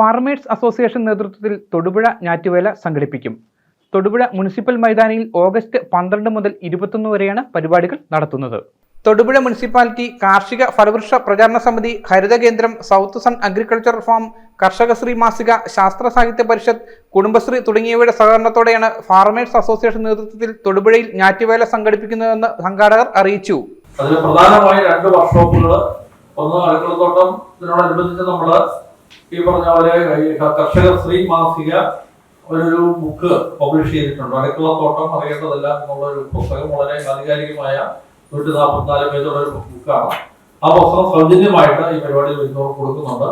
Farmers association നേതൃത്വത്തിൽ തൊടുപുഴ ഞാറ്റുവേല സംഘടിപ്പിക്കും. തൊടുപുഴ മുനിസിപ്പൽ മൈതാനിയിൽ ഓഗസ്റ്റ് പന്ത്രണ്ട് മുതൽ ഇരുപത്തൊന്ന് വരെയാണ് പരിപാടികൾ നടത്തുന്നത്. തൊടുപുഴ മുനിസിപ്പാലിറ്റി കാർഷിക ഫലവൃക്ഷ പ്രചാരണ സമിതി ഹരിത കേന്ദ്രം south sun agriculture farm Karshakasree മാസിക ശാസ്ത്ര സാഹിത്യ പരിഷത്ത് കുടുംബശ്രീ തുടങ്ങിയവയുടെ സഹകരണത്തോടെയാണ് ഫാർമേഴ്സ് അസോസിയേഷൻ നേതൃത്വത്തിൽ തൊടുപുഴയിൽ ഞാറ്റുവേല സംഘടിപ്പിക്കുന്നതെന്ന് സംഘാടകർ അറിയിച്ചു. അതിൽ പ്രധാനമായി രണ്ട് വർക്ക്ഷോപ്പുകൾ ഒന്ന് അടുക്കളത്തോട്ടം ഇതിനോടനുബന്ധിച്ച് നമ്മൾ ഈ പറഞ്ഞ പോലെ കർഷക ശ്രീ മാസിക ഒരു ബുക്ക് പബ്ലിഷ് ചെയ്തിട്ടുണ്ട്. അടുക്കളത്തോട്ടം അറിയേണ്ടതല്ല എന്നുള്ള ഒരു പുസ്തകം വളരെ ആധികാരികമായ നൂറ്റി നാൽപ്പത്തിനാല് പേജുള്ള ഒരു ബുക്കാണ് ആ പുസ്തകം സൗജന്യമായിട്ട് ഈ പരിപാടിയിൽ വരുന്നവർ കൊടുക്കുന്നുണ്ട്.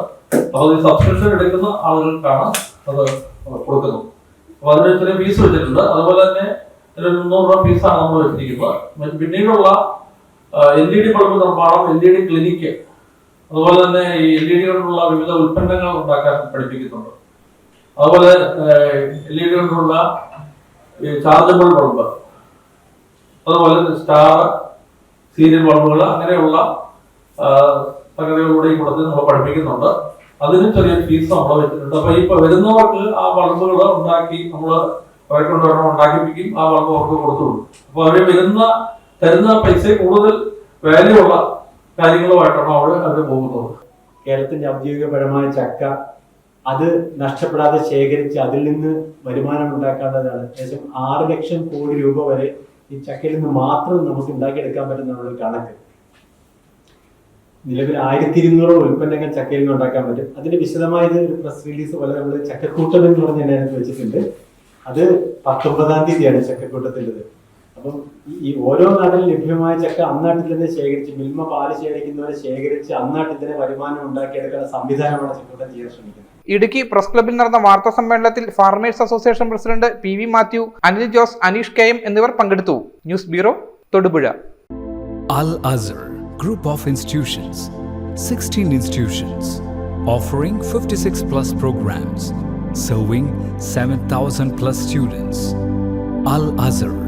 അപ്പോൾ ഈ സബ്സ്ക്രിപ്ഷൻ എടുക്കുന്ന ആളുകൾക്കാണ് അത് കൊടുക്കുന്നത്. അപ്പോൾ അതിന് ഇത്രയും ഫീസ് വെച്ചിട്ടുണ്ട്. അതുപോലെ തന്നെ ഒരു മുന്നൂറ് രൂപ ഫീസാണ് നമ്മൾ വെച്ചിരിക്കുന്നത്. പിന്നീടുള്ള എൽ ഇ ഡി ബൾബ് നിർമ്മാണം എൽ ഇ ഡി ക്ലിനിക്ക് അതുപോലെ തന്നെ ഈ എൽ ഇ ഡി കൊണ്ടുള്ള വിവിധ ഉൽപ്പന്നങ്ങൾ ഉണ്ടാക്കാൻ പഠിപ്പിക്കുന്നുണ്ട്. അതുപോലെ എൽ ഇ ഡി കൊണ്ടുള്ള ചാർജബിൾ ബൾബ് അതുപോലെ സ്റ്റാർ സീരിയൽ ബൾബുകൾ അങ്ങനെയുള്ള സംഗതികളിലൂടെ ഈ നമ്മൾ പഠിപ്പിക്കുന്നുണ്ട്. അതിന് ചെറിയ ഫീസ് നമ്മൾ വെച്ചിട്ടുണ്ട്. അപ്പൊ ഇപ്പൊ വരുന്നവർക്ക് ആ ബൾബുകൾ ഉണ്ടാക്കി നമ്മൾ അവരെ കൊണ്ട് ഉണ്ടാക്കിപ്പിക്കും ആ ബൾബ് അവർക്ക് കൊടുത്തു അപ്പൊ അവർ വരുന്ന തരുന്ന പൈസ കൂടുതൽ വാല്യൂ ഉള്ള കാര്യങ്ങളുമായിട്ടാണ് അവൾ അവർ പോകുന്നത്? കേരളത്തിന്റെ ഔദ്യോഗികപരമായ ചക്ക അത് നഷ്ടപ്പെടാതെ ശേഖരിച്ച് അതിൽ നിന്ന് വരുമാനം ഉണ്ടാക്കേണ്ടതാണ് ഏകദേശം ആറ് ലക്ഷം കോടി രൂപ വരെ ഈ ചക്കയിൽ നിന്ന് മാത്രം നമുക്ക് ഉണ്ടാക്കിയെടുക്കാൻ പറ്റുന്ന ഒരു കണക്ക്. നിലവിൽ ആയിരത്തി ഇരുന്നൂറോളം ഉൽപ്പന്നങ്ങൾ ചക്കയിൽ നിന്ന് ഉണ്ടാക്കാൻ പറ്റും. അതിന്റെ വിശദമായത് ഒരു പ്രസ് റിലീസ് പോലെ നമ്മൾ ചക്കക്കൂട്ടം എന്ന് പറഞ്ഞ വെച്ചിട്ടുണ്ട്. അത് പത്തൊമ്പതാം തീയതിയാണ് ചക്കക്കൂട്ടത്തിന്റെത്. അപ്പം ഈ- ഓരോ നാട്ടിൽ ലഭ്യമായ ചക്ക അന്നാട്ടിൽ തന്നെ ശേഖരിച്ച് മിൽമ പാൽ ശേഖരിക്കുന്നവരെ ശേഖരിച്ച് അന്നാട്ടിൽ തന്നെ വരുമാനം ഉണ്ടാക്കിയെടുക്കുന്ന സംവിധാനമാണ് ചക്കൂട്ടം ചെയ്യാൻ ശ്രമിക്കുന്നത്. ഇടുക്കി പ്രസ് ക്ലബ്ബിൽ നടന്ന വാർത്താ സമ്മേളനത്തിൽ farmers association president P V Mathew Anil Jose Aneesh K M എന്നിവർ പങ്കെടുത്തു. News bureau Thodupuzha. Al Azhar group of institutions 16 fifty offering 56 plus programs, serving 7,000 plus students. Al Azhar,